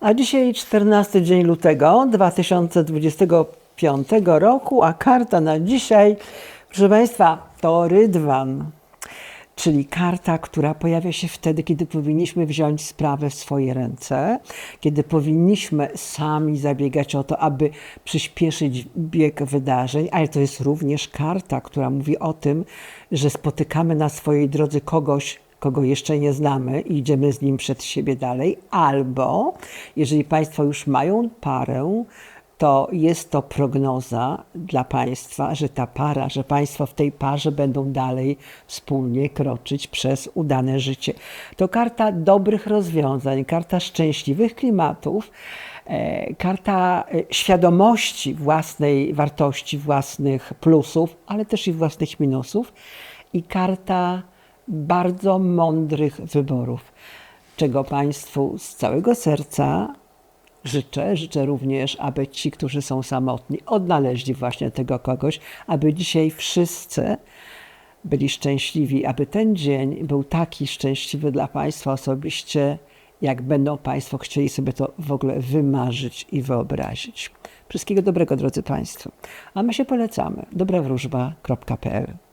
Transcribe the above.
A dzisiaj 14 dzień lutego 2025 roku, a karta na dzisiaj, proszę Państwa, to Rydwan, czyli karta, która pojawia się wtedy, kiedy powinniśmy wziąć sprawę w swoje ręce, kiedy powinniśmy sami zabiegać o to, aby przyspieszyć bieg wydarzeń, ale to jest również karta, która mówi o tym, że spotykamy na swojej drodze kogoś, kogo jeszcze nie znamy i idziemy z nim przed siebie dalej, albo jeżeli Państwo już mają parę, to jest to prognoza dla Państwa, że ta para, że Państwo w tej parze będą dalej wspólnie kroczyć przez udane życie. To karta dobrych rozwiązań, karta szczęśliwych klimatów, e, karta e, świadomości własnej wartości, własnych plusów, ale też i własnych minusów i karta bardzo mądrych wyborów, czego Państwu z całego serca życzę. Życzę również, aby ci, którzy są samotni, odnaleźli właśnie tego kogoś, aby dzisiaj wszyscy byli szczęśliwi, aby ten dzień był taki szczęśliwy dla Państwa osobiście, jak będą Państwo chcieli sobie to w ogóle wymarzyć i wyobrazić. Wszystkiego dobrego, drodzy Państwo. A my się polecamy. dobrawróżba.pl